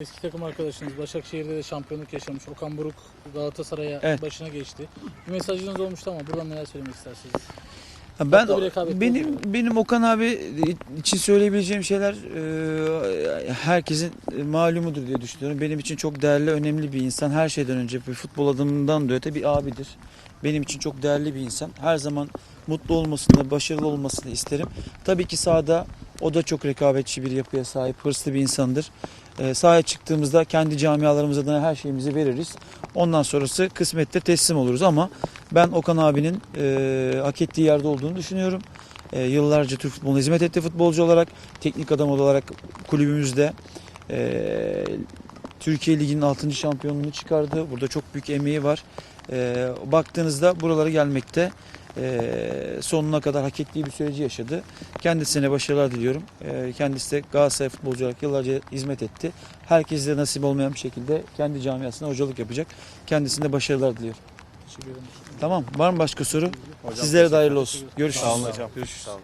Eski takım arkadaşınız Başakşehir'de de şampiyonluk yaşamış. Okan Buruk Galatasaray'a Evet. başına geçti. Bir mesajınız olmuştu ama buradan neler söylemek istersiniz? Ha, Ben Tatlı bir rekabet benim oldu benim Okan abi için söyleyebileceğim şeyler e, herkesin malumudur diye düşünüyorum. Benim için çok değerli, önemli bir insan. Her şeyden önce bir futbol adamından da öte bir abidir. Benim için çok değerli bir insan. Her zaman mutlu olmasını, başarılı olmasını isterim. Tabii ki sahada o da çok rekabetçi bir yapıya sahip, hırslı bir insandır. E, sahaya çıktığımızda kendi camialarımız adına her şeyimizi veririz. Ondan sonrası kısmettir teslim oluruz ama ben Okan abinin e, hak ettiği yerde olduğunu düşünüyorum. E, yıllarca Türk futboluna hizmet etti futbolcu olarak, teknik adam olarak kulübümüzde e, Türkiye Ligi'nin 6. şampiyonluğunu çıkardı. Burada çok büyük emeği var. E, baktığınızda buralara gelmekte sonuna kadar hak ettiği bir süreci yaşadı. Kendisine başarılar diliyorum. E, kendisi de Galatasaray futbolcu olarak yıllarca hizmet etti. Herkese nasip olmayan bir şekilde kendi camiasına hocalık yapacak. Kendisine başarılar diliyorum. Tamam. Var mı başka soru? Hocam Sizlere de hayırlı olsun. Görüşürüz. Sağ olun hocam. Görüşürüz. Sağ olun.